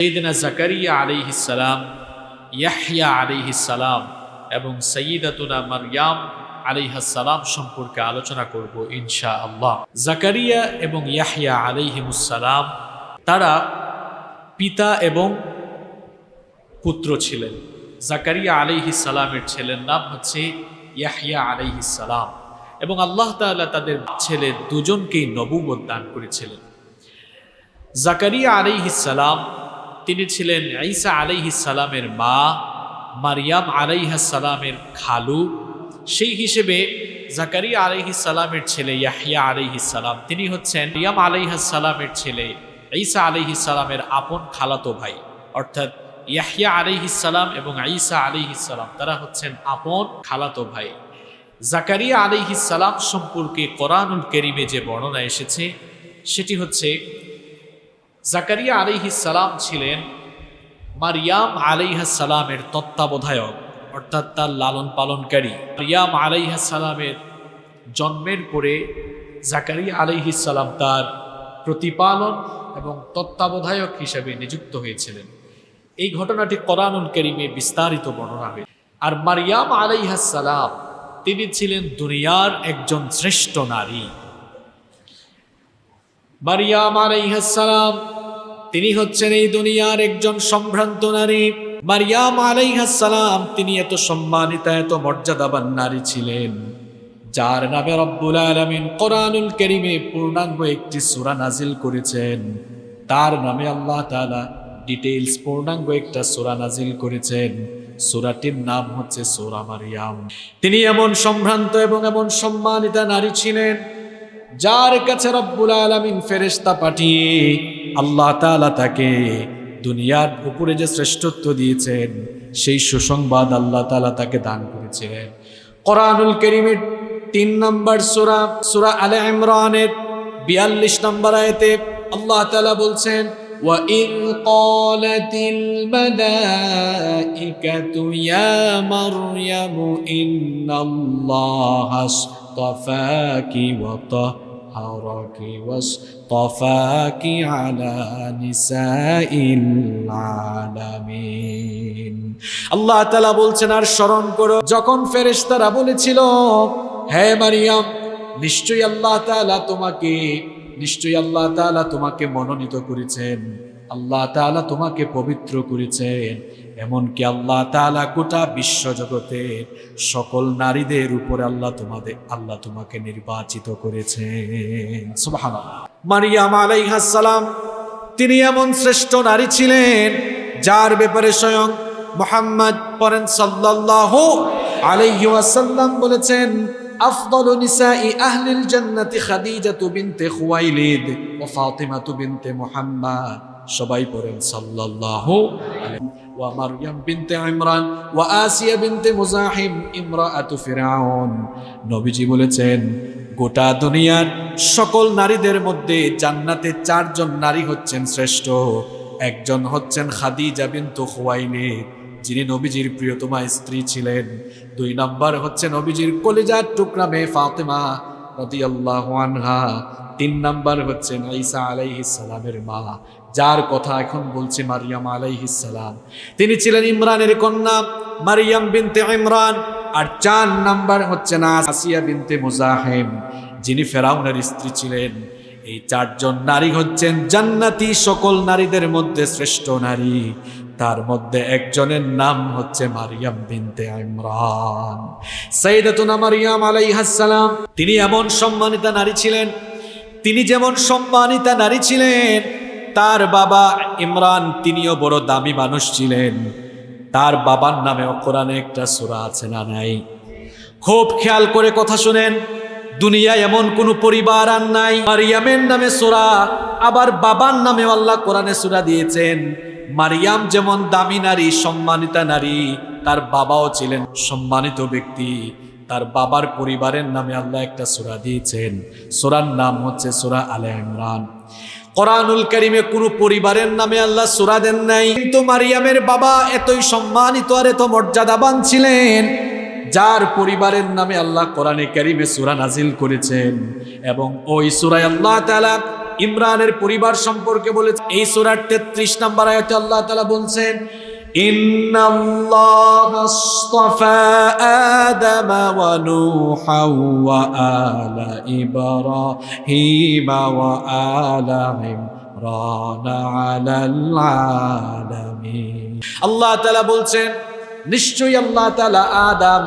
সৈদিনা জাকারিয়া আলিহিসাল্লাম ইয়াহিয়া আলিহিসাল্লাম এবং সঈদাতুনা মারিয়াম আলিহাসাল্লাম সম্পর্কে আলোচনা করব ইনশা আল্লাহ জাকারিয়া এবং ইয়াহিয়া আলিহিমুসালাম তারা পিতা এবং পুত্র ছিলেন। জাকারিয়া আলিহিসাল্লামের ছেলের নাম হচ্ছে ইয়াহিয়া আলিহিসাল্লাম এবং আল্লাহ তাআলা তাদের ছেলে দুজনকেই নবুবত দান করেছিলেন। জাকারিয়া আলাইহিসালাম তিনি ছিলেন ঈসা আলাইহিসালামের মা, মারিয়াম আলাইহাসালামের খালু। সেই হিসেবে জাকারিয়া আলাইহিসালামের ছেলে ইয়াহিয়া আলাইহিসালাম তিনি হচ্ছেন রিয়াম আলাইহাসালামের ছেলে ঈসা আলাইহিসালামের আপন খালাতো ভাই। অর্থাৎ ইয়াহিয়া আলাইহিসালাম এবং ঈসা আলাইহিসালাম তারা হচ্ছেন আপন খালাতো ভাই। জাকারিয়া আলাইহিসালাম সম্পর্কে কোরআনুল কেরিমে যে বর্ণনা এসেছে, সেটি হচ্ছে জাকারিয়া আলিহিসাল্লাম ছিলেন মারিয়াম আলাইহাসালামের তত্ত্বাবধায়ক, অর্থাৎ তার লালন পালনকারী। মারিয়াম আলাইহাসালামের জন্মের পরে জাকারিয়া আলাইহিসাল্লাম তার প্রতিপালন এবং তত্ত্বাবধায়ক হিসেবে নিযুক্ত হয়েছিলেন। এই ঘটনাটি কোরআনুল করিমে বিস্তারিত বর্ণনা হয়েছে। আর মারিয়াম আলাইহাসালাম তিনি ছিলেন দুনিয়ার একজন শ্রেষ্ঠ নারী। মারিয়াম আলাইহাসালাম তিনি হচ্ছেন এই দুনিয়ার একজন সম্ভ্রান্ত নারী। মারিয়াম আলাইহাসালাম তিনি এত সম্মানিতা, এত মর্যাদাবান নারী ছিলেন, যার নামে রব্বুল আলমিন কোরআনুল করিমে পূর্ণাঙ্গ একটি সূরা নাজিল করেছেন। তার নামে আল্লাহ তাআলা ডিটেইলস পূর্ণাঙ্গ একটা সূরা নাজিল করেছেন। সূরাটির নাম হচ্ছে সূরা মারিয়াম। তিনি এমন সম্ভ্রান্ত এবং এমন সম্মানিতা নারী ছিলেন যার কাছে রব্বুল আলমিন ফেরেস্তা পাঠিয়ে আল্লাহ তাআলা তাকে দুনিয়ার উপরে যে শ্রেষ্ঠত্ব দিয়েছেন সেই সুসংবাদ আল্লাহ তাআলা তাকে দান করেছিলেন কোরআনুল করিমের তিন নম্বর সুরা সুরা আলে ইমরানের বিয়াল্লিশ নম্বর আয়তে আল্লাহ তাআলা বলছেন وَإِذْ قَالَتِ الْمَلَائِكَةُ يَا مَرْيَمُ إِنَّ اللَّهَ اصطفاك وطهرك واصطفاك على نساء العالمين আল্লাহ তাআলা বলছেন আর স্মরণ করো যখন ফেরেশতারা বলেছিল হে মারিয়াম নিশ্চয়ই আল্লাহ তাআলা তোমাকে নিশ্চয়ই আল্লাহ তাআলা তোমাকে মনোনীত করেছেন আল্লাহ তাআলা তোমাকে পবিত্র করেছেন এমনকি আল্লাহ তাআলা গোটা বিশ্ব জগতের সকল নারীদের উপরে আল্লাহ তোমাদের আল্লাহ তোমাকে নির্বাচিত করেছেন সুবহানাল্লাহ মারিয়াম আলাইহাস সালাম তিনি এমন শ্রেষ্ঠ নারী ছিলেন যার ব্যাপারে স্বয়ং মোহাম্মদ পরেন সাল্লাল্লাহু আলাইহি ওয়াসাল্লাম বলেছেন أفضل نساء أهل الجنة خديجة بنت خويلد وفاطمة بنت محمد সবাই পড়েন সাল্লাল্লাহু ওয়া মারইয়াম বিনতে ইমরান ওয়া আসিয়া বিনতে মুজাহিম ইমরাআতু ফিরাউন। নবীজি বলেছেন, গোটা দুনিয়ার সকল নারীদের মধ্যে জান্নাতে চারজন নারী হচ্ছেন শ্রেষ্ঠ। একজন হচ্ছেন খাদিজা বিনতু খুয়াইলিদ যিনি নবীজির প্রিয়তমা স্ত্রী ছিলেন। দুই নম্বর হচ্ছে নবীজির কলিজার টুকরা মেয়ে ফাতেমা রাদিয়াল্লাহু আনহা। তিন নাম্বার হচ্ছেন ঈসা আলাইহিস সালামের মা। যার কথা এখন বলছে মারিয়াম আলাইহিস সালাম। তিনি ছিলেন ইমরানের কন্যা মারিয়াম বিনতে ইমরান, আর চার নাম্বার হচ্ছেন আসিয়া বিনতে মুজাহিম, যিনি ফেরাউনের স্ত্রী ছিলেন। এই চারজন নারী হচ্ছেন জান্নাতি সকল নারীদের মধ্যে শ্রেষ্ঠ নারী। তার মধ্যে একজনের নাম হচ্ছে মারিয়াম বিনতে ইমরান। সাইদাতুনা মারিয়াম আলাইহাস সালাম, তিনি এমন সম্মানিতা নারী ছিলেন, তিনি যেমন সম্মানিতা নারী ছিলেন তার বাবা ইমরান, তিনিও বড় দামি মানুষ ছিলেন। তার বাবার নামে কোরআনে একটা সূরা আছে না নাই? খুব খেয়াল করে কথা শুনেন, দুনিয়ায় এমন কোনো পরিবার আর নাই। মারিয়ামের নামে সূরা, আবার বাবার নামে আল্লাহ কোরআনে সূরা দিয়েছেন। মারিয়াম যেমন দামি নারী, সম্মানিতা নারী, তার বাবাও ছিলেন সম্মানিত ব্যক্তি। তার বাবার পরিবারের নামে আল্লাহ একটা সূরা দিয়েছেন। সূরার নাম হচ্ছে সূরা আলে ইমরান। কোরআনুল করিমে কোনো পরিবারের নামে আল্লাহ সুরা দেন নাই। কিন্তু মারিয়ামের বাবা এতই সম্মানিত আর এত মর্যাদাবান ছিলেন, যার পরিবারের নামে আল্লাহ কোরআনে করিমে সুরা নাজিল করেছেন। এবং ওই সুরায় আল্লাহ তালা ইমরানের পরিবার সম্পর্কে বলেছে এই সুরার তেত্রিশ নম্বর আয়তে আল্লাহ তালা বলছেন إن الله اصطفى آدم ونوحا وآل إبراهيم وآل عمران على العالمين আল্লাহ তালা বলছেন নিশ্চয়ই আল্লাহ তালা আদম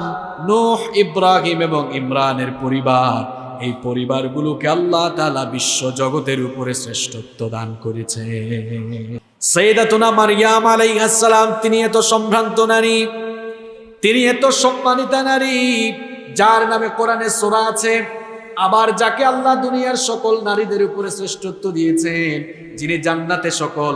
নূহ ইব্রাহিম এবং ইমরানের পরিবার এই পরিবারগুলোকে আল্লাহ তালা বিশ্ব জগতের উপরে শ্রেষ্ঠত্ব দান করেছে সৈদাতুনা মারিয়াম আলাইহাসালাম তিনি এত সম্ভ্রান্ত নারী, তিনি এত সম্মানিতা নারী, যার নামে কোরআনে সোরা আছে, আবার যাকে আল্লাহ দুনিয়ার সকল নারীদের উপরে শ্রেষ্ঠত্ব দিয়েছেন যিনি জান্নাতে সকল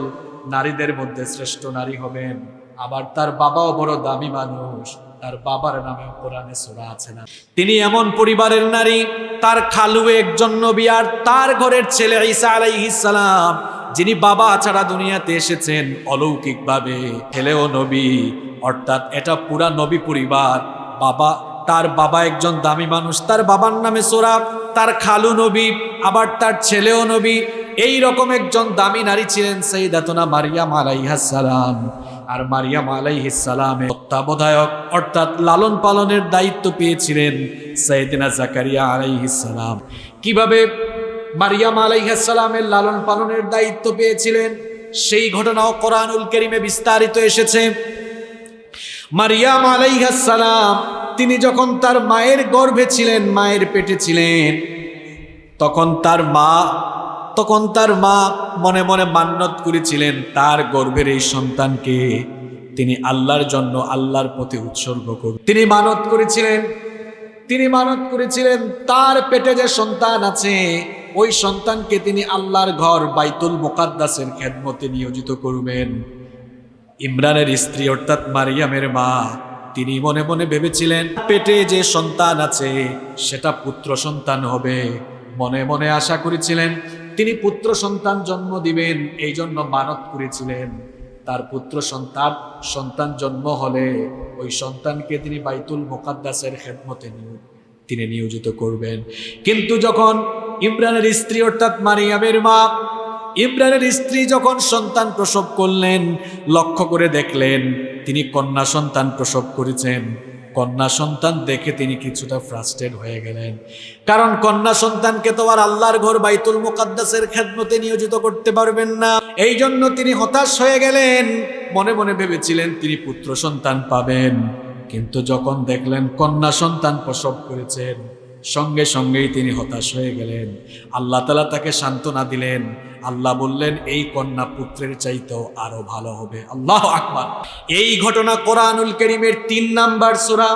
নারীদের মধ্যে শ্রেষ্ঠ নারী হবেন। আবার তার বাবাও বড় দামি মানুষ, তার বাবার নামে কোরআনে সোরা আছে না। তিনি এমন পরিবারের নারী, তার খালু একজন নবী আর তার ঘরের ছেলে ঈসা আলাইহিস সালাম যিনি বাবা ছাড়া দুনিয়াতে এসেছেন, অলৌকিকভাবে ছেলেও নবী। অর্থাৎ এটা পুরা নবী পরিবার। বাবা, তার বাবা একজন দামি মানুষ, তার বাবার নামে সোরা, তার খালু নবী, আবার তার ছেলেও নবী। এই রকম একজন দামি নারী ছিলেন সৈদাতনা মারিয়াম আলাইহাস সালাম। আর মারিয়াম আলাইহিস সালামের তত্ত্বাবধায়ক, অর্থাৎ লালন পালনের দায়িত্ব পেয়েছিলেন সৈয়দিনা জাকারিয়া আলাইহিস সালাম। কীভাবে মারিয়াম আলাইহাসালামের লালন পালনের দায়িত্ব পেয়েছিলেন। সেই ঘটনাও কোরআনুল করিমে বিস্তারিত এসেছে। মারিয়াম আলাইহাসালাম তিনি যখন তার মায়ের গর্ভে ছিলেন, মায়ের পেটে ছিলেন, তখন তার মা, তখন তার মা মনে মনে মান্যত করেছিলেন তার গর্ভের এই সন্তানকে। তিনি আল্লাহর জন্য আল্লাহর প্রতি উৎসর্গ করবেন তিনি মানত করেছিলেন, তিনি মানত করেছিলেন তার পেটে যে সন্তান আছে ওই সন্তানকে তিনি আল্লাহর ঘর বাইতুল মোকাদ্দাসের খেদমতে নিয়োজিত করবেন। ইমরানের স্ত্রী অর্থাৎ মারিয়ামের মা, তিনি মনে মনে ভেবেছিলেন, পেটে যে সন্তান আছে, সেটা পুত্র সন্তান হবে। মনে মনে আশা করেছিলেন, তিনি পুত্র সন্তান জন্ম দিবেন এই জন্য মানত করেছিলেন। তার পুত্র সন্তান সন্তান জন্ম হলে ওই সন্তানকে তিনি বাইতুল মোকাদ্দাসের খেদমতে তিনি নিয়োজিত করবেন। কিন্তু যখন ইমরানের স্ত্রী অর্থাৎ মারিয়ামের মা। ইমরানের স্ত্রী যখন সন্তান প্রসব করলেন, লক্ষ্য করে দেখলেন, তিনি কন্যা সন্তান প্রসব করেছেন। কন্যা সন্তান দেখে তিনি কিছুটা ফ্রাস্ট্রেট হয়ে গেলেন। কারণ কন্যা সন্তানকে তো আর আল্লাহর ঘর বাইতুল মুকাদ্দাসের খেদমতে নিয়োজিত করতে পারবেন না। এই জন্য তিনি হতাশ হয়ে গেলেন। মনে মনে ভেবেছিলেন তিনি পুত্র সন্তান পাবেন। কিন্তু যখন দেখলেন কন্যা সন্তান প্রসব করেছেন সঙ্গে সঙ্গেই তিনি হতাশ হয়ে গেলেন। আল্লাহ তালা তাকে সান্ত্বনা দিলেন। আল্লাহ বললেন, এই কন্যা পুত্রের চাইতেও আরও ভালো হবে। আল্লাহ আকবার। এই ঘটনা কোরআনুল করিমের তিন নাম্বার সুরা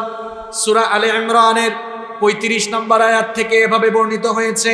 সুরা আলে ইমরানের পঁয়ত্রিশ নম্বর আয়াত থেকে এভাবে বর্ণিত হয়েছে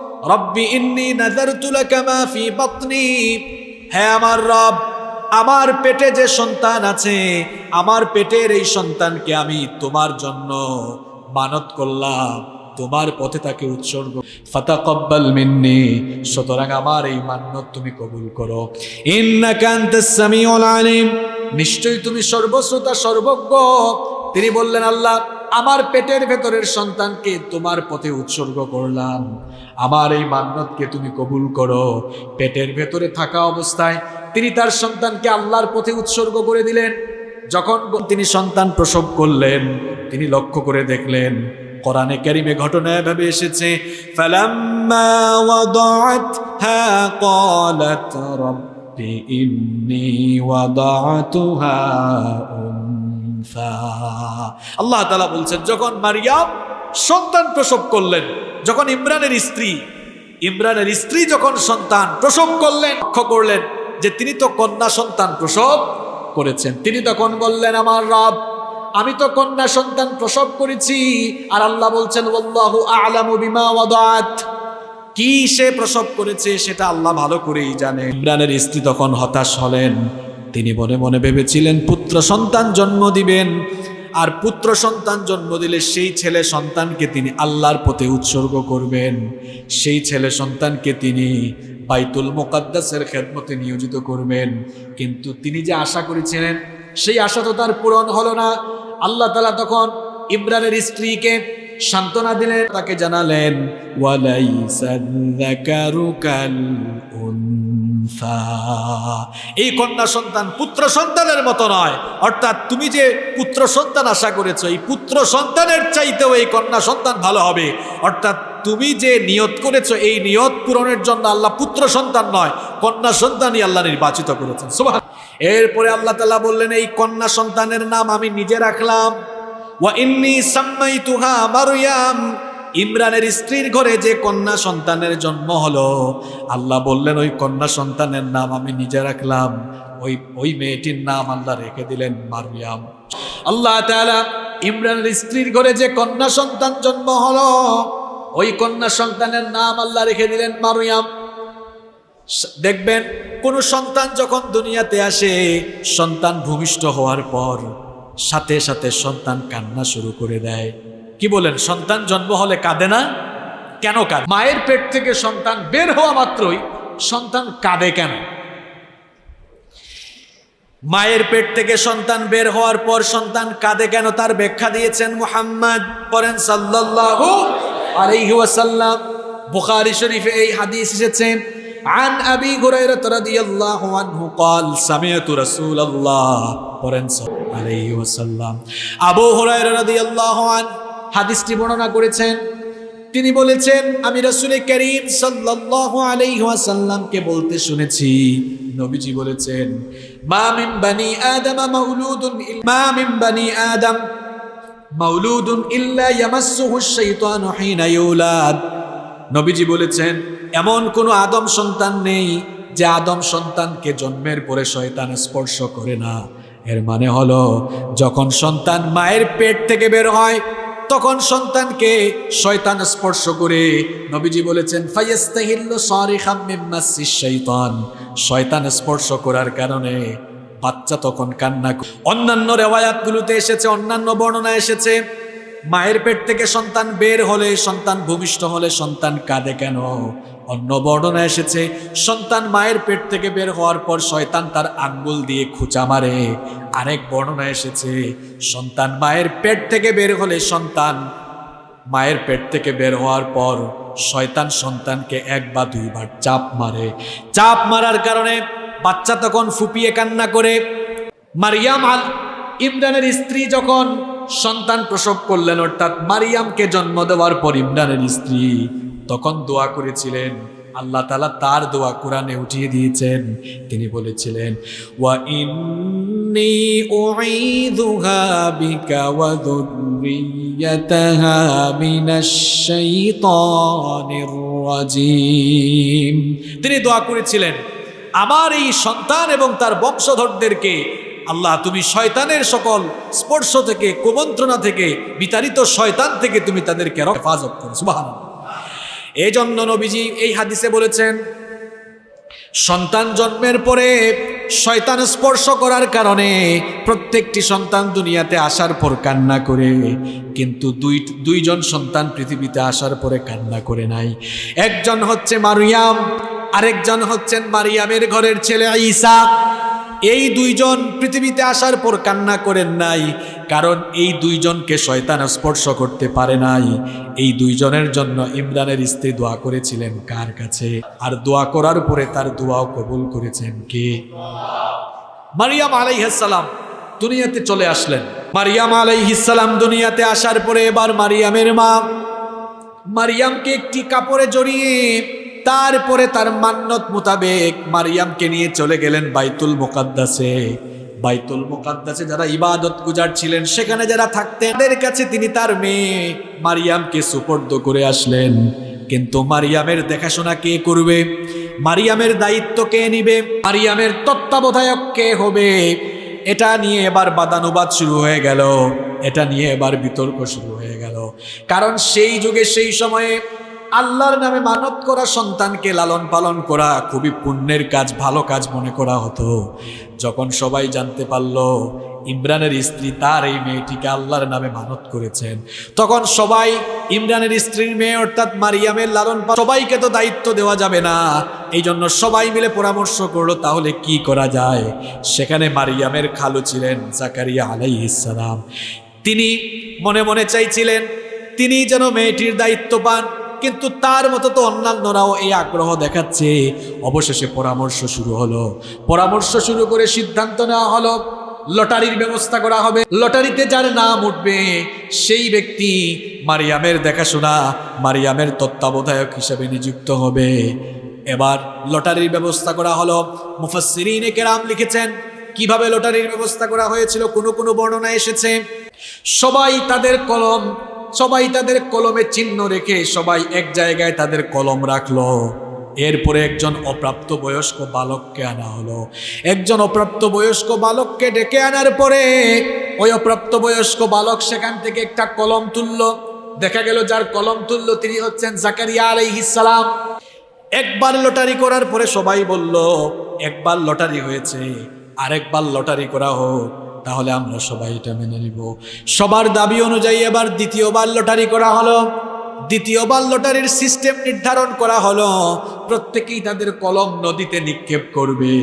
রব্বি ইন্নি নাযারতু লাকা মা ফি বাতনি। হে আমার রব, আমার পেটে যে সন্তান আছে, আমার পেটের এই সন্তানকে আমি তোমার জন্য মানত করলাম, তোমার পথে তাকে উৎসর্গ। ফাতাকাব্বাল মিন্নি, সুতরাং আমার এই মান্যত তুমি কবুল করো। ইন্নাকা আনতাস সামিউল আলিম, নিশ্চয়ই তুমি সর্বশ্রোতা, সর্বজ্ঞ। তিনি বললেন, আল্লাহ আমার পেটের ভেতরের সন্তানকে তোমার পথে উৎসর্গ করলাম। আমার এই মান্যতকে তুমি কবুল করো। পেটের ভেতরে থাকা অবস্থায় তিনি তার সন্তানকে আল্লাহর পথে উৎসর্গ করে দিলেন। যখন তিনি সন্তান প্রসব করলেন, তিনি লক্ষ্য করে দেখলেন, কোরআনে কারিমে ঘটনা এভাবে এসেছে, ফালাম্মা আল্লাহ তালা বলছেন, যখন মারিয়াম সন্তান প্রসব করলেন, যখন ইমরানের স্ত্রী ইমরানের স্ত্রী যখন সন্তান প্রসব করলেন, লক্ষ্য করলেন যে তিনি তো কন্যা সন্তান প্রসব করেছেন। তিনি তখন বললেন, আমার রব, আমি তো কন্যা সন্তান প্রসব করেছি। আর আল্লাহ বলছেন কি সে প্রসব করেছে, সেটা আল্লাহ ভালো করেই জানে ইমরানের স্ত্রী তখন হতাশ হলেন। তিনি মনে মনে ভেবেছিলেন, পুত্র সন্তান জন্ম দিবেন। আর পুত্র সন্তান জন্ম দিলে সেই ছেলে সন্তানকে তিনি আল্লাহর পথে উৎসর্গ করবেন। সেই ছেলে সন্তানকে তিনি বাইতুল মোকাদ্দাসের খেদমতে নিয়োজিত করবেন। কিন্তু তিনি যে আশা করেছিলেন, সেই আশা তো তার পূরণ হলো না। আল্লাহ তালা তখন ইমরানের স্ত্রীকে সান্ত্বনা দিলেন, তাকে জানালেন উনসা। এই কন্যা সন্তান পুত্র সন্তানের মতো নয়। অর্থাৎ তুমি যে পুত্র সন্তান আশা করেছ, এই পুত্র সন্তানের চাইতেও এই কন্যা সন্তান ভালো হবে। অর্থাৎ তুমি যে নিয়ত করেছ, এই নিয়ত পূরণের জন্য আল্লাহ পুত্র সন্তান নয়, কন্যা সন্তানই আল্লাহ নির্বাচিত করেছেন। সুবহান। এরপরে আল্লাহ তালা বললেন, এই কন্যা সন্তানের নাম আমি নিজে রাখলাম। ওয়া ইন্নি সাম্মাইতুহা মারইয়াম। ইমরানের স্ত্রীর ঘরে যে কন্যা সন্তানের জন্ম হলো, আল্লাহ বললেন, ওই কন্যা সন্তানের নাম আমি নিজে রাখলাম। ওই ওই মেয়েটির নাম আল্লাহ রেখে দিলেন মারিয়াম। আল্লাহ ইমরানের স্ত্রীর ঘরে যে কন্যা সন্তান জন্ম হলো, ওই কন্যা সন্তানের নাম আল্লাহ রেখে দিলেন মারিয়াম। দেখবেন, কোন সন্তান যখন দুনিয়াতে আসে, সন্তান ভূমিষ্ঠ হওয়ার পর সাথে সাথে সন্তান কান্না শুরু করে দেয়। কি বলেন সন্তান জন্ম হলে কাঁদে না কেন কাঁদে মায়ের পেট থেকে সন্তান বের হওয়া মাত্রই সন্তান কাঁদে কেন মায়ের পেট থেকে সন্তান বের হওয়ার পর সন্তান কাঁদে কেন তার ব্যাখ্যা দিয়েছেন মুহাম্মদ পরেন সাল্লাল্লাহু আলাইহি ওয়াসাল্লাম বুখারী শরীফে এই হাদিস এসেছে عن أبي هريرة رضي الله عنه قال سمعت رسول الله পরেন আলাইহি ওয়াসাল্লাম আবু হুরায়রা রাদিয়াল্লাহু আন হাদিসটি বর্ণনা করেছেন। তিনি বলেছেন, আমি রাসূল করিম সাল্লাল্লাহু আলাইহি ওয়াসাল্লামকে বলতে শুনেছি। নবীজি বলেছেন, মা মিন বানি আদম মাউলুদুন ইল- মা মিন বানি আদম মাউলুদুন ইল্লা ইয়ামাসসুহু আশ-শাইতানু হিনা ইউলাদ। নবীজি বলেছেন, এমন কোনো আদম সন্তান নেই যে আদম সন্তানকে জন্মের পরে শয়তান স্পর্শ করে না। এর মানে হলো, যখন সন্তান মায়ের পেট থেকে বের হয় তখন সন্তানকে শয়তান স্পর্শ করে নবীজি বলেছেন ফাইয়াস্তাহিল্লু শাইতান শয়তান স্পর্শ করার কারণে বাচ্চা তখন কান্না। অন্যান্য রেওয়ায়াতগুলোতে এসেছে, অন্যান্য বর্ণনা এসেছে, মায়ের পেট থেকে সন্তান বের হলে, সন্তান ভূমিষ্ঠ হলে সন্তান কাঁদে কেন অন্য বর্ণনা এসেছে, সন্তান মায়ের পেট থেকে বের হওয়ার পর শয়তান তার আঙ্গুল দিয়ে খুঁচা মারে। আরেক বর্ণনা এসেছে, সন্তান মায়ের পেট থেকে বের হলে সন্তান মায়ের পেট থেকে বের হওয়ার পর শয়তান সন্তানকে এক বা দুইবার চাপ মারে। চাপ মারার কারণে বাচ্চা তখন ফুপিয়ে কান্না করে। মারিয়াম আল ইমরানের স্ত্রী যখন সন্তান প্রসব করলেন, অর্থাৎ মারিয়ামকে জন্ম দেওয়ার পর ইমরানের স্ত্রী তখন দোয়া করেছিলেন। আল্লাহ তালা তার দোয়া কোরআনে উঠিয়ে দিয়েছেন। তিনি বলেছিলেন, ওয়া ওয়া তিনি দোয়া করেছিলেন, আমার এই সন্তান এবং তার বংশধরদেরকে আল্লাহ, তুমি শয়তানের সকল স্পর্শ থেকে, কুমন্ত্রণা থেকে, বিতাড়িত শয়তান থেকে তুমি তাদেরকে হেফাজত করো। সুবহানাল্লাহ। এই জন্য নবীজি এই হাদিসে বলেছেন, সন্তান জন্মের পরে শয়তান স্পর্শ করার কারণে প্রত্যেকটি সন্তান দুনিয়াতে আসার পর কান্না করে, কিন্তু দুই, দুইজন সন্তান পৃথিবীতে আসার পরে কান্না করে নাই। একজন হচ্ছে মারিয়াম, আরেকজন হচ্ছেন মারিয়ামের ঘরের ছেলে ঈসা। এই দুইজন পৃথিবীতে আসার পর কান্না করেন নাই, কারণ এই দুইজনকে শয়তান স্পর্শ করতে পারে নাই। এই দুইজনের জন্য ইমরানের স্ত্রী দোয়া করেছিলেন কার কাছে? আর দোয়া করার পরে তার দোয়াও কবুল করেছেন কে? মারিয়াম আলাইহাসালাম দুনিয়াতে চলে আসলেন। মারিয়াম আলাইহিসালাম দুনিয়াতে আসার পরে এবার মারিয়ামের মা মারিয়ামকে একটি কাপড়ে জড়িয়ে তারপরে তার মান্যত মোতাবেক মারিয়ামকে নিয়ে চলে গেলেন বাইতুল মোকাদ্দাসে। বাইতুল মোকাদ্দাসে যারা ইবাদত গুজার ছিলেন, সেখানে যারা থাকতেন, তাদের কাছে তিনি তার মেয়ে মারিয়ামকে সুপর্দ করে আসলেন। কিন্তু মারিয়ামের দেখাশোনা কে করবে? মারিয়ামের দায়িত্ব কে নিবে? মারিয়ামের তত্ত্বাবধায়ক কে হবে? এটা নিয়ে এবার বাদানুবাদ শুরু হয়ে গেল। এটা নিয়ে এবার বিতর্ক শুরু হয়ে গেল। কারণ সেই যুগে, সেই সময়ে আল্লাহর নামে মানত করা সন্তানকে লালন পালন করা খুবই পুণ্যের কাজ, ভালো কাজ মনে করা হতো। যখন সবাই জানতে পারল, ইমরানের স্ত্রী তার এই মেয়েটিকে আল্লাহর নামে মানত করেছেন, তখন সবাই ইমরানের স্ত্রীর মেয়ে অর্থাৎ মারিয়ামের লালন সবাইকে তো দায়িত্ব দেওয়া যাবে না। এই জন্য সবাই মিলে পরামর্শ করল, তাহলে কি করা যায়? সেখানে মারিয়ামের খালু ছিলেন জাকারিয়া আলাইহিসসালাম তিনি মনে মনে চাইছিলেন, তিনি যেন মেয়েটির দায়িত্ব পান। কিন্তু তার মতো তো অন্যান্যরাও এই আগ্রহ দেখাচ্ছে। অবশেষে পরামর্শ শুরু হলো। পরামর্শ শুরু করে সিদ্ধান্ত নেওয়া হলো, লটারির ব্যবস্থা করা হবে। লটারিতে যার নাম উঠবে, সেই ব্যক্তি মারিয়ামের দেখাশোনা, মারিয়ামের তত্ত্বাবধায়ক হিসেবে নিযুক্ত হবে। এবার লটারির ব্যবস্থা করা হলো। মুফাসসিরিনে কেরাম লিখেছেন, কীভাবে লটারির ব্যবস্থা করা হয়েছিল? কোনো কোনো বর্ণনা এসেছে। সবাই তাদের কলম সবাই তাদের কলমে চিহ্ন রেখে সবাই এক জায়গায় তাদের কলম রাখল। এরপরে একজন অপ্রাপ্ত বয়স্ক বালককে আনা হলো। একজন অপ্রাপ্ত বয়স্ক বালককে ডেকে আনার পরে ওই অপ্রাপ্ত বয়স্ক বালক সেখান থেকে একটা কলম তুললো। দেখা গেল যার কলম তুললো তিনি হচ্ছেন জাকারিয়া আলাইহিসসালাম একবার লটারি করার পরে সবাই বলল, একবার লটারি হয়েছে, আরেকবার লটারি করা হোক। তাহলে আমরা সবাই এটা মেনে নিব। সবার দাবি অনুযায়ী এবার দ্বিতীয়বার লটারি করা হলো। দ্বিতীয়বার লটারির সিস্টেম নির্ধারণ করা হলো। প্রত্যেকেই তাদের কলম নদীতে নিক্ষেপ করবে।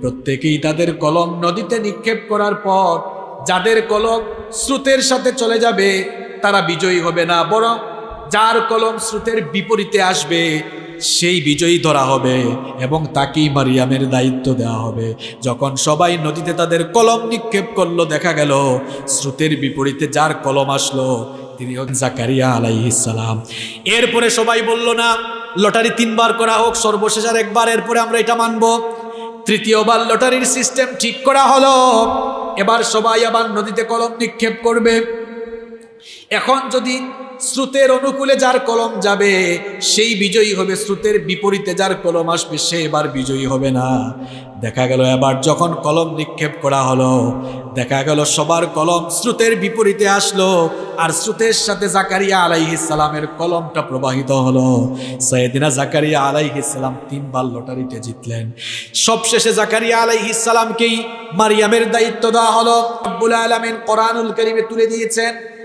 প্রত্যেকেই তাদের কলম নদীতে নিক্ষেপ করার পর যাদের কলম স্রোতের সাথে চলে যাবে, তারা বিজয়ী হবে না, বরং যার কলম স্রোতের বিপরীতে আসবে সেই বিজয়ী ধরা হবে এবং তাকেই মারিয়ামের দায়িত্ব দেওয়া হবে। যখন সবাই নদীতে তাদের কলম নিক্ষেপ করল, দেখা গেল স্রোতের বিপরীতে যার কলম আসলো, তিনি জাকারিয়া আলাইহিসালাম এরপরে সবাই বলল, না, লটারি তিনবার করা হোক, সর্বশেষ আর একবার, এরপরে আমরা এটা মানব। তৃতীয়বার লটারির সিস্টেম ঠিক করা হলো। এবার সবাই আবার নদীতে কলম নিক্ষেপ করবে। এখন যদি স্রোতের অনুকূলে যার কলম যাবে, সেই বিজয়ী হবে স্রোতের বিপরীতে যার কলম আসবে, সে এবার বিজয়ী হবে না। দেখা গেল এবার যখন কলম নিক্ষেপ করা হলো, দেখা গেল সবার কলম স্রোতের বিপরীতে আসলো, আর স্রোতের সাথে জাকারিয়া আলাইহিসালামের কলমটা প্রবাহিত হলো। সৈয়দিনা জাকারিয়া আলাইহিসালাম তিনবার লটারিতে জিতলেন। সবশেষে জাকারিয়া আলাইহিসালামকেই মারিয়ামের দায়িত্ব দেওয়া হলো। আব্বুল আলমিন কোরআনুল করিমে তুলে দিয়েছেন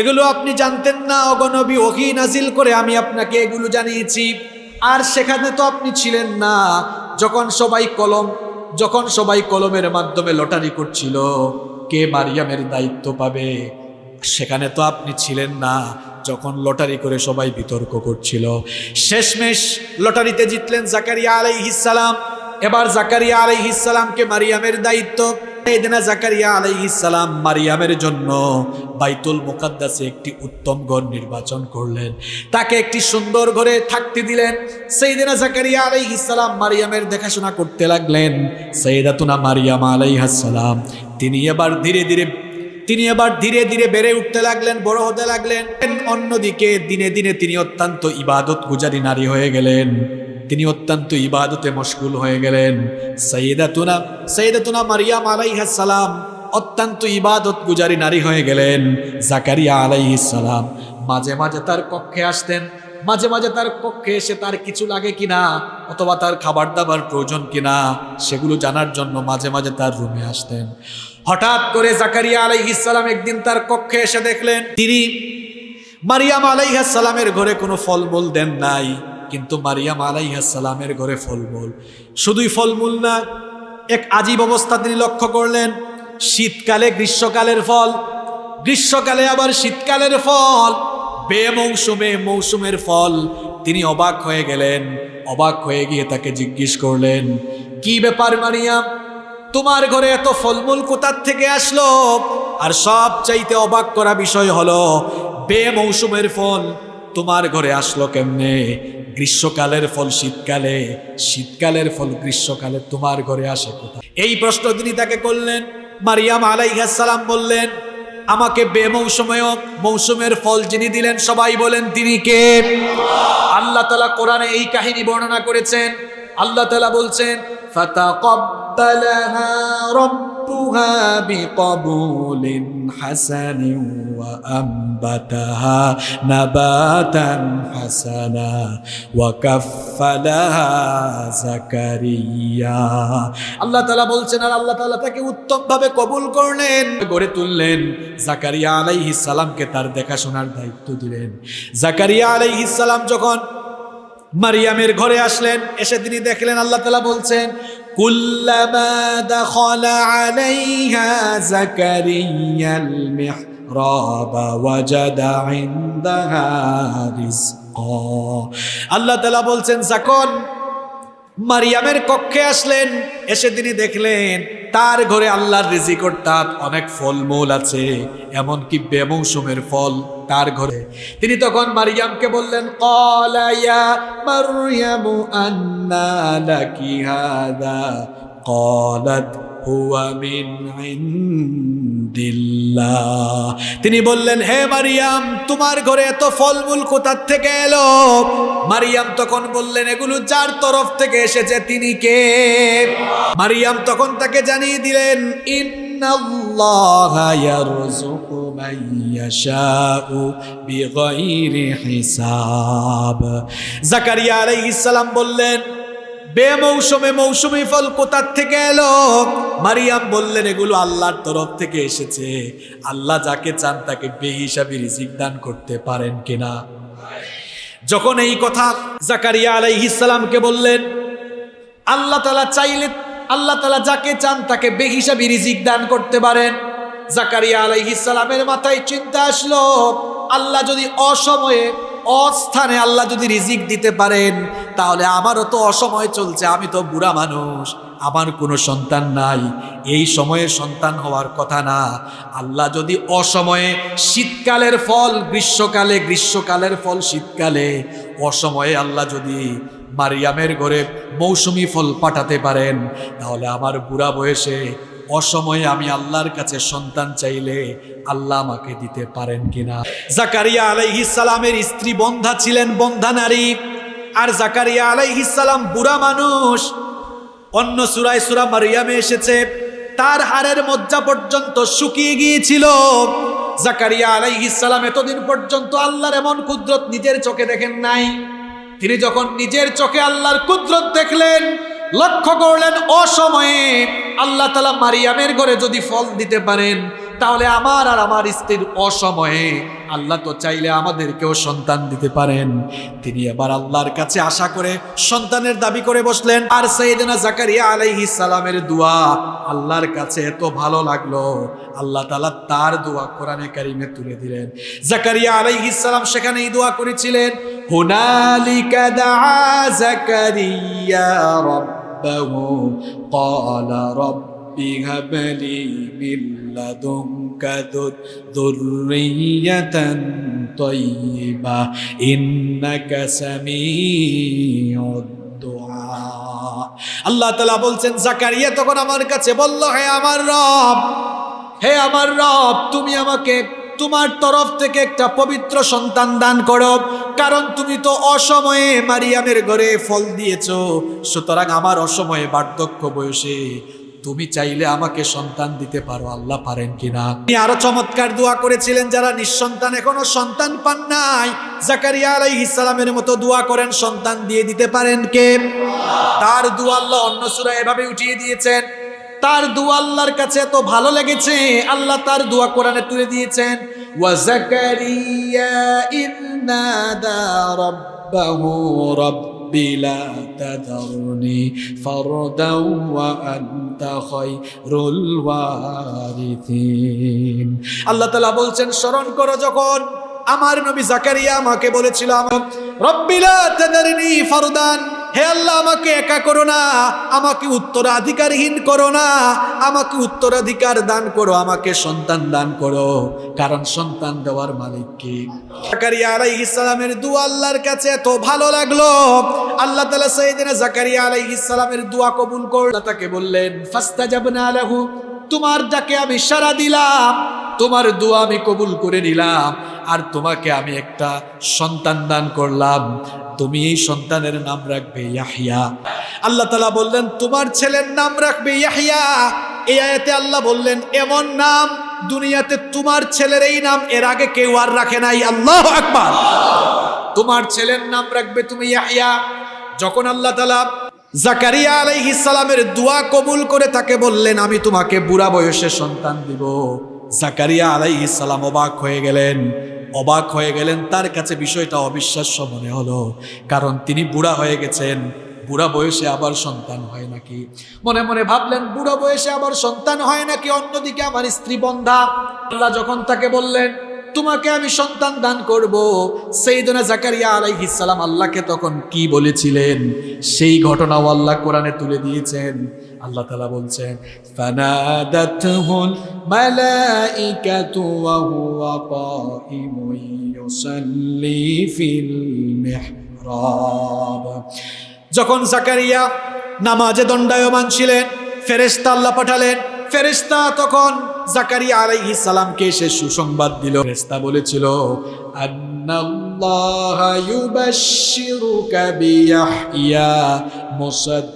এগুলো আপনি জানতেন না অগনবী ওহি নাজিল করে আমি আপনাকে এগুলো জানিয়েছি। আর সেখানে তো আপনি ছিলেন না, যখন সবাই কলম, যখন সবাই কলমের মাধ্যমে লটারি করছিল, কে মারিয়ামের দায়িত্ব পাবে? সেখানে তো আপনি ছিলেন না, যখন লটারি করে সবাই বিতর্ক করছিল। শেষমেশ লটারিতে জিতলেন জাকারিয়া আলাইহিসালাম এবার জাকারিয়া আলাইহিসালামকে মারিয়ামের দায়িত্ব। এদিনা জাকারিয়া আলাইহিসালাম মারিয়ামের জন্য বাইতুল মুকাদ্দাসে একটি উত্তম ঘর নির্বাচন করলেন। তাকে একটি সুন্দর ঘরে থাকতে দিলেন। সেইদিনা জাকারিয়া আলাইহিসালাম মারিয়ামের দেখাশোনা করতে লাগলেন। সৈয়দাতুনা মারিয়াম আলাইহাসালাম তিনি এবার ধীরে ধীরে, তিনি এবার ধীরে ধীরে বেড়ে উঠতে লাগলেন, বড় হতে লাগলেন। অন্যদিকে দিনে দিনে তিনি অত্যন্ত ইবাদত গুজারি নারী হয়ে গেলেন। তিনি অত্যন্ত ইবাদতে মশগুল হয়ে গেলেন। সৈয়দাতুনা সৈয়দাতুনা মারিয়াম আলাইহাস সালাম অত্যন্ত ইবাদত গুজারি নারী হয়ে গেলেন, জাকারিয়া আলাইহিস সালাম। মাঝে মাঝে তার কক্ষে আসতেন, মাঝে মাঝে তার কক্ষে এসে তার কিছু লাগে কিনা অথবা তার খাবার দাবার প্রয়োজন কিনা সেগুলো জানার জন্য মাঝে মাঝে তার রুমে আসতেন। হঠাৎ করে জাকারিয়া আলাইহিস সালাম একদিন তার কক্ষে এসে দেখলেন, তিনি মারিয়াম আলাইহাস সালামের ঘরে কোনো ফলমূল দেন নাই। কিন্তু মারিয়াম আলাইহাসালামের ঘরে ফলমূল। শুধুই ফলমূল না, এক আজীব অবস্থা তিনি লক্ষ্য করলেন, শীতকালে গ্রীষ্মকালের ফল, গ্রীষ্মকালে আবার শীতকালের ফল বে মৌসুমে মৌসুমের ফল। তিনি অবাক হয়ে গেলেন, অবাক হয়ে গিয়ে তাকে জিজ্ঞেস করলেন, কি ব্যাপার মারিয়াম? তোমার ঘরে এত ফলমূল কোথার থেকে আসলো? আর সব চাইতে অবাক করা বিষয় হলো বে মৌসুমের ফল তোমার ঘরে আসলো কেমনে? গ্রীষ্মকালের ফল শীতকালে, শীতকালের ফল গ্রীষ্মকালে তোমার ঘরে আসে কোথায়? এই প্রশ্ন তিনি তাকে করলেন, মারিয়াম আলাইহাসালাম বললেন, আমাকে বেমৌসুমেও মৌসুমের ফল যিনি দিলেন, সবাই বলেন তিনি কে? আল্লাহ তালা কোরআনে এই কাহিনী বর্ণনা করেছেন। আল্লাহ তালা বলছেন ফাতাকাব্বালাহা রব্বুহা বিকবুলিন হাসানিন ওয়া আম্বাতাহা নাবাতান হাসানা ওয়া কাফফালাহা জাকারিয়া বলছেন, আর আল্লাহ তাআলা তাকে উত্তমভাবে কবুল করলেন। গড়ে তুললেন। জাকারিয়া আলাইহিস সালামকে তার দেখাশোনার দায়িত্ব দিলেন। জাকারিয়া আলাইহিস সালাম যখন মারিয়ামের ঘরে আসলেন, এসে তিনি দেখলেন, আল্লাহ তালা বলছেন আল্লাহ তালা বলছেন যখন মারিয়ামের কক্ষে আসলেন, এসে তিনি দেখলেন, তার ঘরে আল্লাহর রিজিক অর্থাৎ অনেক ফলমূল আছে, এমনকি বেমৌসুমের ফল। তার ঘরে। তিনি তখন মারিয়ামকে বললেন ইয়া হুয়া মিন ইনদিল্লাহ। তিনি বললেন, হে মারিয়াম, তোমার ঘরে এত ফলমূল কোথার থেকে এলো? মারিয়াম তখন বললেন, এগুলো যার তরফ থেকে এসেছে, তিনি কে? মারিয়াম তখন তাকে জানিয়ে দিলেন, ইন্নাল্লাহা মান ইয়াশাউ বিগাইরি হিসাব। জাকারিয়া আলাইহিস সালাম বললেন, বেমৌসুমে মৌসুমি ফল কোথার থেকে এলো? মারিয়াম বললেন, এগুলো আল্লাহর তরফ থেকে এসেছে। আল্লাহ যাকে চান তাকে বেহিসাবি রিজিক দান করতে পারেন কিনা? যখন এই কথা জাকারিয়া আলাইহিস সালামকে বললেন, আল্লাহ তালা চাইলে, আল্লাহ তালা যাকে চান তাকে বেহিসাবি রিজিক দান করতে পারেন। জাকারিয়া সালামের মাথায় চিন্তা আসলো, আল্লাহ যদি অসময়ে, অস্থানে আল্লাহ যদি রিজিক দিতে পারেন, তাহলে আমারও তো অসময় চলছে, আমি তো বুড়া মানুষ, আমার কোনো সন্তান নাই, এই সময়ে সন্তান হওয়ার কথা না। আল্লাহ যদি অসময়ে, শীতকালের ফল গ্রীষ্মকালে, গ্রীষ্মকালের ফল শীতকালে, অসময়ে আল্লাহ যদি মারিয়ামের ঘরে মৌসুমি ফল পাঠাতে পারেন, তাহলে আমার বুড়া বয়সে অসময়ে আমি আল্লাহর কাছে সন্তান চাইলে আল্লাহ আমাকে দিতে পারেন কিনা? জাকারিয়া সালামের স্ত্রী বন্ধা ছিলেন বন্ধা নারী। আর জাকারিয়া সালাম বুড়া মানুষ। অন্য সুরায় সুরা মারিয়ামে এসেছে, তার হাড়ের মজ্জা পর্যন্ত শুকিয়ে গিয়েছিল। জাকারিয়া সালাম এতদিন পর্যন্ত আল্লাহর এমন কুদরত নিজের চোখে দেখেন নাই। তিনি যখন নিজের চোখে আল্লাহর কুদরত দেখলেন লক্ষ্য করলেন, অসময়ে আল্লাহ তালা মারিয়ামের ঘরে যদি ফল দিতে পারেন, তাহলে আমার আর আমার স্ত্রীর অসময়ে আল্লাহ তো চাইলে আমাদেরকেও সন্তান দিতে পারেন। তিনি এবার আল্লাহর কাছে আশা করে সন্তানের দাবি করে বসলেন, আর সৈয়দনা জাকারিয়া আলাইহি সালামের দোয়া আল্লাহর কাছে এত ভালো লাগল। আল্লাহ তালা তার দোয়া কোরআনে কারিমে তুলে দিলেন। জাকারিয়া আলাইহি সালাম সেখানেই দোয়া করেছিলেন, হুনালিকা দা জাকারিয়া রব্বাহু قال رب هب لي من لدنك ذرية طيبة إنك سميع الدعاء আল্লাহ তালা বলছেন জাকারিয়া তখন আমার কাছে বলল হে আমার রব হে আমার রব তুমি আমাকে তোমার তরফ থেকে একটা পবিত্র সন্তান দান করো। কারণ তুমি তো অসময়ে মারিয়ামের ঘরে ফল দিয়েছ। সুতরাং আমার অসময়ে বার্ধক্য বয়সে তুমি চাইলে আমাকে সন্তান দিতে পারো, আল্লাহ পারেন কিনা? তিনি আরও চমৎকার দোয়া করেছিলেন, যারা নিঃসন্তান এখনও সন্তান পান নাই। জাকারিয়া আলাইহিস সালামের মতো দোয়া করেন, সন্তান দিয়ে দিতে পারেন কে? তার দোয়া আল্লাহ অন্য সূরা এভাবে উঠিয়ে দিয়েছেন তার দোয়া আল্লাহর কাছে এত ভালো লেগেছে, আল্লাহ তার দোয়া কোরআনে তুলে দিয়েছেন আল্লাহ তাআলা বলছেন, স্মরণ করো যখন আমার নবী জাকারিয়া আমাকে বলেছিল, রব্বি লা তাদারনি ফারদান হে আল্লাহ, আমাকে একা করো না, আমাকে উত্তরাধিকারহীন করো না, আমাকে উত্তরাধিকার দান করো, আমাকে সন্তান দান করো। কারণ সন্তান দেওয়ার মালিক কি? জাকারিয়া আলাইহিস সালামের দোয়া আল্লাহর কাছে এত ভালো লাগল। আল্লাহ তাআলা সাইয়েদিনা জাকারিয়া আলাইহিস সালামের দোয়া কবুল করল। তাকে বললেন, ফাস্তাজাবনা তোমার ডাকে আমি সাড়া দিলাম, তোমার দোয়া আমি কবুল করে নিলাম। আর তোমাকে আমি একটা সন্তান দান করলাম। তুমি এই সন্তানের নাম রাখবে ইয়াহিয়া। আল্লাহ তালা বললেন, তোমার ছেলের নাম রাখবে ইয়াহিয়া। এই আয়াতে আল্লাহ বললেন, এমন নাম দুনিয়াতে তোমার ছেলের এই নাম, এর আগে কেউ আর রাখে নাই। আল্লাহ আকবার। তোমার ছেলের নাম রাখবে তুমি ইয়াহিয়া। যখন আল্লাহ তালা জাকারিয়া আলাইহিস সালামের দোয়া কবুল করে তাকে বললেন, আমি তোমাকে বুড়া বয়সে সন্তান দিব। জাকারিয়া আলাইহিস সালাম অবাক হয়ে গেলেন। অবাক হয়ে গেলেন, তার কাছে বিষয়টা অবিশ্বাস্য মনে হলো, কারণ তিনি বুড়া হয়ে গেছেন, বুড়া বয়সে আবার সন্তান হয় নাকি? মনে মনে ভাবলেন, বুড়া বয়সে আবার সন্তান হয় নাকি? অন্যদিকে আমার স্ত্রী বন্ধা, আল্লাহ যখন তাকে বললেন, তোমাকে আমি সন্তান দান করব সেইদনা জাকারিয়া আলাইহিস সালাম আল্লাহকে তখন কি বলেছিলেন? সেই ঘটনাও আল্লাহ কোরআনে তুলে দিয়েছেন। আল্লাহ তালা বলছেন মালাইকাতু ওয়া হুয়া ইউসাল্লি ফিল মিহরাব। যখন জাকারিয়া নামাজে দণ্ডায়মান ছিলেন, ফেরেশতা আল্লাহ পাঠালেন, ফেরেশতা তখন জাকারিয়া আলাইহিস সালামকে এসে সুসংবাদ দিল। ফেরেশতা বলেছিল, আন্নাল্লাহা ইউবাশশিরুকা বিয়াহইয়া মুসাদ্দিকাম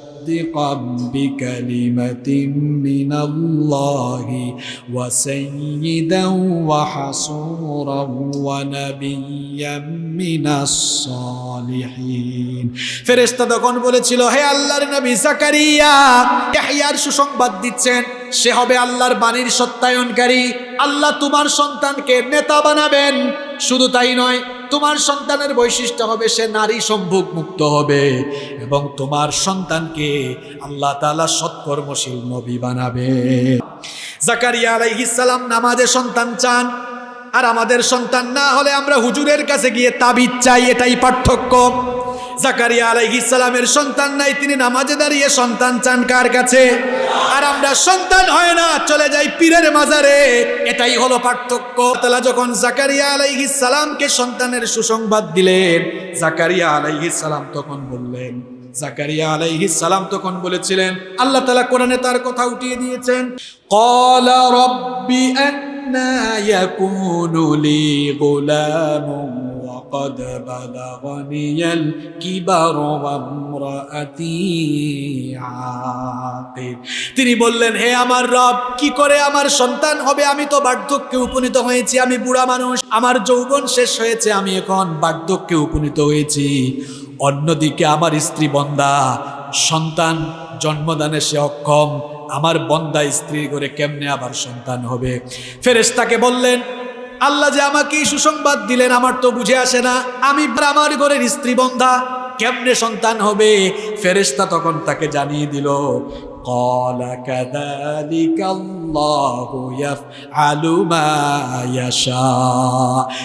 বিকালিমাতিন মিনাল্লাহি ওয়া সাইয়্যিদান ওয়া হাসূরান ওয়া নাবিয়্যাম মিনাস ফেরেশতা তখন বলেছিল, হে আল্লাহর নবী জাকারিয়া ইয়াহইয়ার সুসংবাদ দিচ্ছেন। সে হবে আল্লাহর বাণীর সত্যায়নকারী। আল্লাহ তোমার সন্তানকে নেতা বানাবেন। শুধু তাই নয় তোমার সন্তানের বৈশিষ্ট্য হবে সে নারী সম্ভোগ মুক্ত হবে এবং তোমার সন্তানকে আল্লাহ তালা সৎকর্মশীল নবী বানাবে। জাকারিয়া আলাইহিস সালাম নামাজে সন্তান চান। আর আমাদের সন্তান না হলে আমরা হুজুরের কাছে গিয়ে তাবিদ চাই, এটাই পার্থক্য। জাকারিয়া সালামের সন্তান নাই, তিনি নামাজে দাঁড়িয়ে সন্তান চান কার কাছে? আর আমরা সন্তান হয় না, চলে যাই পীরের মাজারে। এটাই হলো পার্থক্য। তালা যখন জাকারিয়া সালামকে সন্তানের সুসংবাদ দিলেন, জাকারিয়া সালাম তখন বললেন, জাকারিয়া আলাইহিস সালাম তখন বলেছিলেন, আল্লাহ তাআলা কোরআনে তার কথা উঠিয়ে দিয়েছেন ক্বালা রাব্বি ইয়াকুনু লি গুলামুন وقد بلغني الكبر وامرأتي عاقر তিনি বললেন হে আমার রব কি করে আমার সন্তান হবে আমি তো বার্ধক্যে উপনীত হয়েছি আমি বুড়া মানুষ আমার যৌবন শেষ হয়েছে আমি এখন বার্ধক্যে উপনীত হয়েছি অন্যদিকে আমার স্ত্রী বন্দা সন্তান জন্মদানে সে অক্ষম আমার বন্দা স্ত্রী করে কেমনে আবার সন্তান হবে ফেরেশতাকে বললেন আল্লাহ যে আমাকে সুসংবাদ দিলেন, আমার তো বুঝে আসে না। আমি আমার ঘরের স্ত্রী বন্ধা, কেমনে সন্তান হবে? ফেরেস্তা তখন তাকে জানিয়ে দিল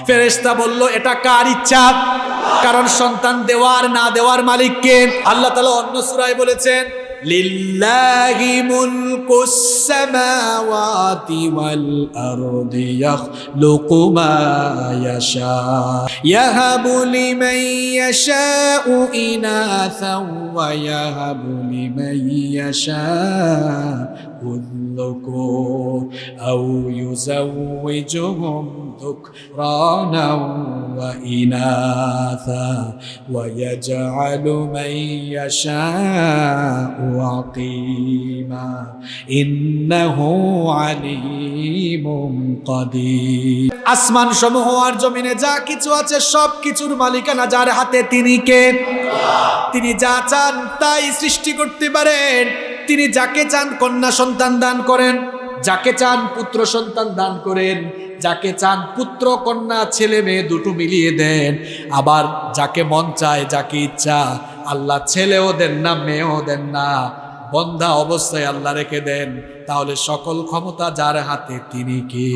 ফেরেস্তা বলল, এটা কার ইচ্ছা? কারণ সন্তান দেওয়ার, না দেওয়ার মালিককে? আল্লাহ তালা অন্য সুরায় বলেছেন لله ملك السماوات والأرض يخلق ما يشاء. يهب لمن يشاء إناثا ويهب لمن يشاء الذكور أو يزوجهم ذكرانا وإناثا ويجعل من يشاء عقيما إنه عليم قدير আসমান সমূহ আর জমিনে যা কিছু আছে সব কিছুর মালিকানা যার হাতে তিনি কে তিনি যা চান তাই সৃষ্টি করতে পারেন তিনি যাকে চান কন্যা সন্তান দান করেন যাকে চান পুত্র সন্তান দান করেন যাকে চান পুত্র কন্যা ছেলে মেয়ে দুটো মিলিয়ে দেন আবার যাকে মন চায় যাকে ইচ্ছা আল্লাহ ছেলেও দেন না, মেয়েও দেন না। বন্ধা অবস্থায় আল্লাহ রেখে দেন, তাহলে সকল ক্ষমতা যার হাতে তিনি কি?